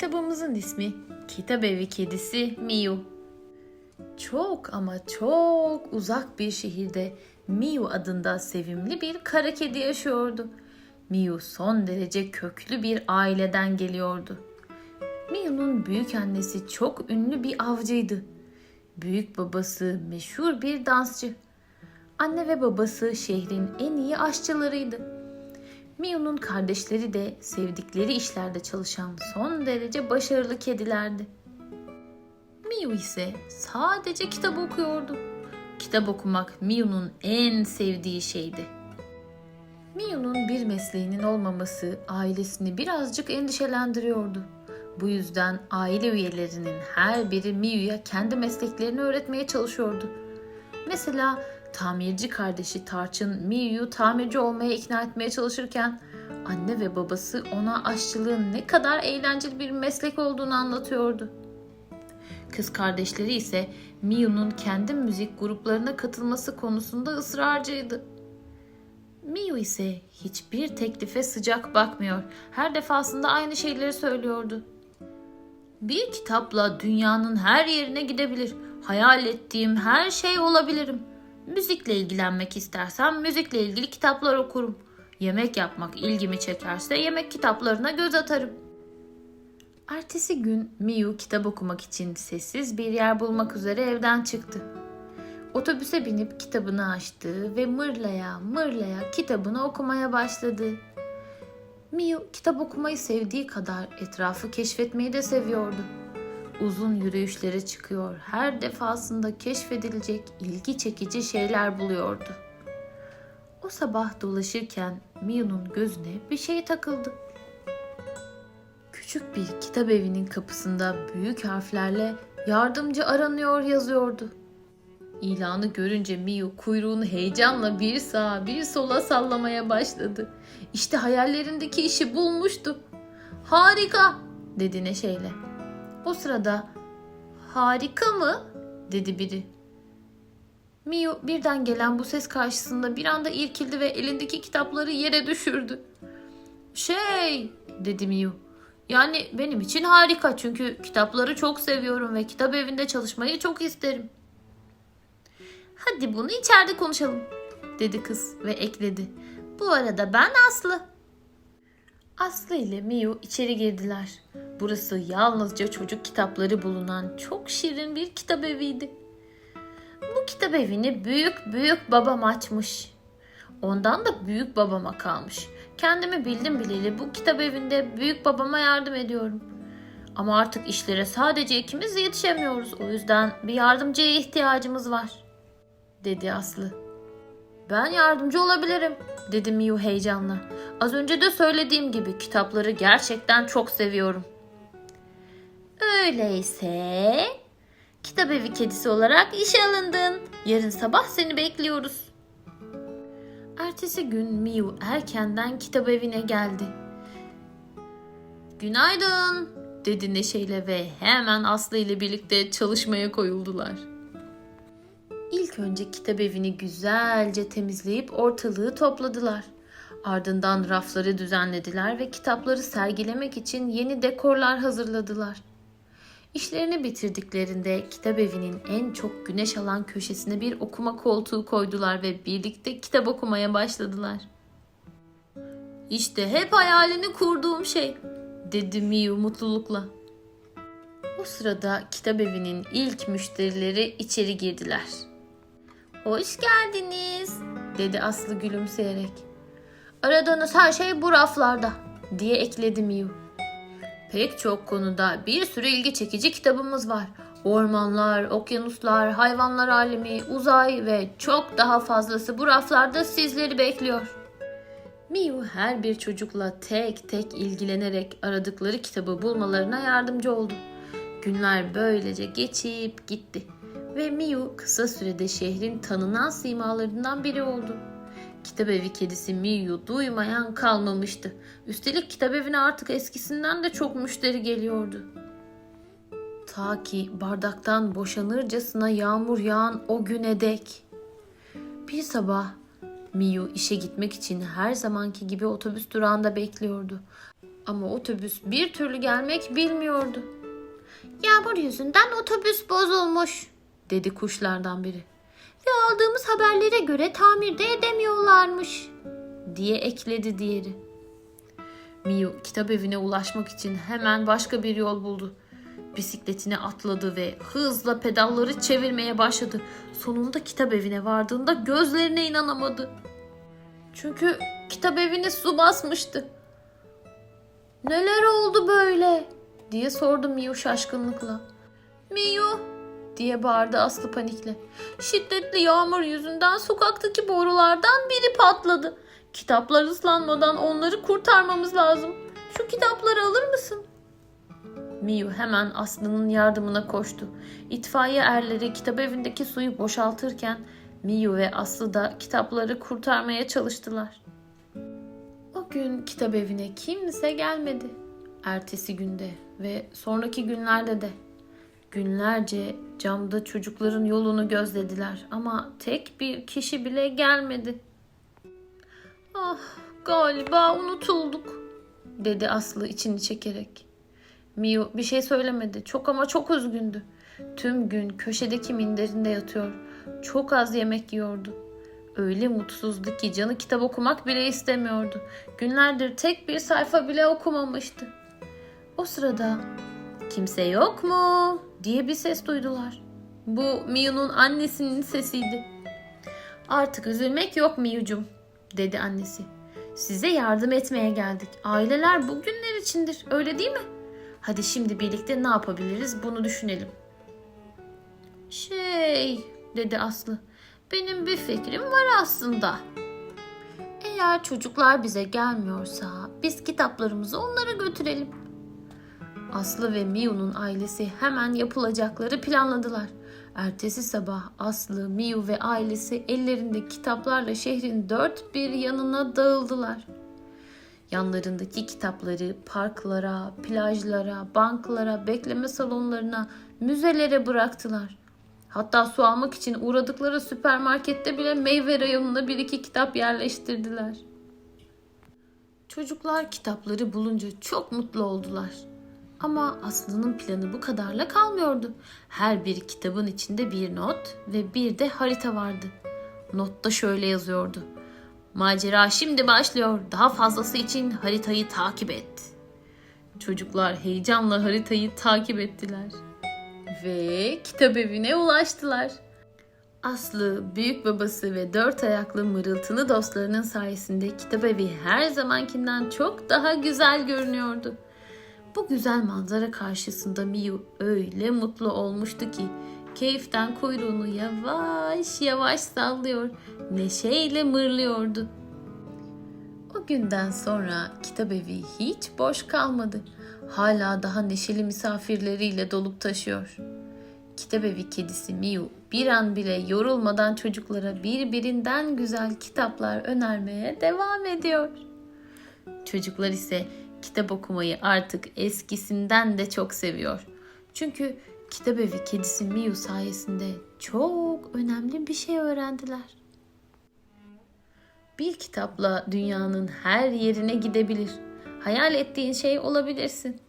Kitabımızın ismi Kitap Evi Kedisi Miu. Çok ama çok uzak bir şehirde Miu adında sevimli bir kara kedi yaşıyordu. Miu son derece köklü bir aileden geliyordu. Miu'nun büyük annesi çok ünlü bir avcıydı. Büyük babası meşhur bir dansçı. Anne ve babası şehrin en iyi aşçılarıydı. Miu'nun kardeşleri de sevdikleri işlerde çalışan son derece başarılı kedilerdi. Miu ise sadece kitap okuyordu. Kitap okumak Miu'nun en sevdiği şeydi. Miu'nun bir mesleğinin olmaması ailesini birazcık endişelendiriyordu. Bu yüzden aile üyelerinin her biri Miu'ya kendi mesleklerini öğretmeye çalışıyordu. Mesela tamirci kardeşi Tarçın Miu'yu tamirci olmaya ikna etmeye çalışırken anne ve babası ona aşçılığın ne kadar eğlenceli bir meslek olduğunu anlatıyordu. Kız kardeşleri ise Miu'nun kendi müzik gruplarına katılması konusunda ısrarcıydı. Miu ise hiçbir teklife sıcak bakmıyor. Her defasında aynı şeyleri söylüyordu. Bir kitapla dünyanın her yerine gidebilir. Hayal ettiğim her şey olabilirim. Müzikle ilgilenmek istersem müzikle ilgili kitaplar okurum. Yemek yapmak ilgimi çekerse yemek kitaplarına göz atarım. Ertesi gün Miu kitap okumak için sessiz bir yer bulmak üzere evden çıktı. Otobüse binip kitabını açtı ve mırlaya mırlaya kitabını okumaya başladı. Miu kitap okumayı sevdiği kadar etrafı keşfetmeyi de seviyordu. Uzun yürüyüşlere çıkıyor, her defasında keşfedilecek ilgi çekici şeyler buluyordu. O sabah dolaşırken Miu'nun gözüne bir şey takıldı. Küçük bir kitap evinin kapısında büyük harflerle yardımcı aranıyor yazıyordu. İlanı görünce Miu kuyruğunu heyecanla bir sağa bir sola sallamaya başladı. İşte hayallerindeki işi bulmuştu. Harika dedi neşeyle. O sırada harika mı dedi biri. Miu birden gelen bu ses karşısında bir anda irkildi ve elindeki kitapları yere düşürdü. Şey dedi Miu. Yani benim için harika çünkü kitapları çok seviyorum ve kitap evinde çalışmayı çok isterim. Hadi bunu içeride konuşalım dedi kız ve ekledi. Bu arada ben Aslı. Aslı ile Miu içeri girdiler. Burası yalnızca çocuk kitapları bulunan çok şirin bir kitap eviydi. Bu kitap evini büyük büyük babam açmış. Ondan da büyük babama kalmış. Kendimi bildim bileli bu kitap evinde büyük babama yardım ediyorum. Ama artık işlere sadece ikimiz yetişemiyoruz. O yüzden bir yardımcıya ihtiyacımız var, dedi Aslı. Ben yardımcı olabilirim, dedi Miu heyecanla. Az önce de söylediğim gibi kitapları gerçekten çok seviyorum. Öyleyse kitap evi kedisi olarak işe alındın. Yarın sabah seni bekliyoruz. Ertesi gün Miu erkenden kitap evine geldi. Günaydın dedi neşeyle ve hemen Aslı ile birlikte çalışmaya koyuldular. İlk önce kitap evini güzelce temizleyip ortalığı topladılar. Ardından rafları düzenlediler ve kitapları sergilemek için yeni dekorlar hazırladılar. İşlerini bitirdiklerinde kitap evinin en çok güneş alan köşesine bir okuma koltuğu koydular ve birlikte kitap okumaya başladılar. İşte hep hayalini kurduğum şey, dedi Miu mutlulukla. O sırada kitap evinin ilk müşterileri içeri girdiler. Hoş geldiniz, dedi Aslı gülümseyerek. Aradığınız her şey bu raflarda, diye ekledi Miu. Pek çok konuda bir sürü ilgi çekici kitabımız var. Ormanlar, okyanuslar, hayvanlar alemi, uzay ve çok daha fazlası bu raflarda sizleri bekliyor. Miu her bir çocukla tek tek ilgilenerek aradıkları kitabı bulmalarına yardımcı oldu. Günler böylece geçip gitti ve Miu kısa sürede şehrin tanınan simalarından biri oldu. Kitap evi kedisi Miyu duymayan kalmamıştı. Üstelik kitap evine artık eskisinden de çok müşteri geliyordu. Ta ki bardaktan boşanırcasına yağmur yağan o güne dek. Bir sabah Miyu işe gitmek için her zamanki gibi otobüs durağında bekliyordu. Ama otobüs bir türlü gelmek bilmiyordu. Yağmur yüzünden otobüs bozulmuş Dedi kuşlardan biri. Ve aldığımız haberlere göre tamirde edemiyorlarmış. Diye ekledi diğeri. Miu kitap evine ulaşmak için hemen başka bir yol buldu. Bisikletine atladı ve hızla pedalları çevirmeye başladı. Sonunda kitap evine vardığında gözlerine inanamadı. Çünkü kitap evine su basmıştı. Neler oldu böyle? diye sordu Miu şaşkınlıkla. Miu diye bağırdı Aslı panikle. Şiddetli yağmur yüzünden sokaktaki borulardan biri patladı. Kitaplar ıslanmadan onları kurtarmamız lazım. Şu kitapları alır mısın? Miu hemen Aslı'nın yardımına koştu. İtfaiye erleri kitap evindeki suyu boşaltırken Miu ve Aslı da kitapları kurtarmaya çalıştılar. O gün kitap evine kimse gelmedi. Ertesi günde ve sonraki günlerde de. Günlerce camda çocukların yolunu gözlediler ama tek bir kişi bile gelmedi. Ah galiba unutulduk dedi Aslı içini çekerek. Miu bir şey söylemedi. Çok ama çok üzgündü. Tüm gün köşedeki minderinde yatıyor. Çok az yemek yiyordu. Öyle mutsuzdu ki canı kitap okumak bile istemiyordu. Günlerdir tek bir sayfa bile okumamıştı. O sırada kimse yok mu diye bir ses duydular. Bu Miu'nun annesinin sesiydi. Artık üzülmek yok Miu'cum dedi annesi. Size yardım etmeye geldik. Aileler bugünler içindir öyle değil mi? Hadi şimdi birlikte ne yapabiliriz bunu düşünelim. Şey dedi Aslı. Benim bir fikrim var aslında. Eğer çocuklar bize gelmiyorsa biz kitaplarımızı onlara götürelim. Aslı ve Miu'nun ailesi hemen yapılacakları planladılar. Ertesi sabah Aslı, Miu ve ailesi ellerinde kitaplarla şehrin dört bir yanına dağıldılar. Yanlarındaki kitapları parklara, plajlara, banklara, bekleme salonlarına, müzelere bıraktılar. Hatta su almak için uğradıkları süpermarkette bile meyve rayonuna bir iki kitap yerleştirdiler. Çocuklar kitapları bulunca çok mutlu oldular. Ama Aslı'nın planı bu kadarla kalmıyordu. Her bir kitabın içinde bir not ve bir de harita vardı. Notta şöyle yazıyordu. Macera şimdi başlıyor. Daha fazlası için haritayı takip et. Çocuklar heyecanla haritayı takip ettiler. Ve kitap evine ulaştılar. Aslı, büyük babası ve dört ayaklı mırıltılı dostlarının sayesinde kitap evi her zamankinden çok daha güzel görünüyordu. Bu güzel manzara karşısında Miu öyle mutlu olmuştu ki keyiften kuyruğunu yavaş yavaş sallıyor, neşeyle mırlıyordu. O günden sonra kitap evi hiç boş kalmadı. Hala daha neşeli misafirleriyle dolup taşıyor. Kitap evi kedisi Miu bir an bile yorulmadan çocuklara birbirinden güzel kitaplar önermeye devam ediyor. Çocuklar ise kitap okumayı artık eskisinden de çok seviyor. Çünkü kitap evi kedisi Miu sayesinde çok önemli bir şey öğrendiler. Bir kitapla dünyanın her yerine gidebilir. Hayal ettiğin şey olabilirsin.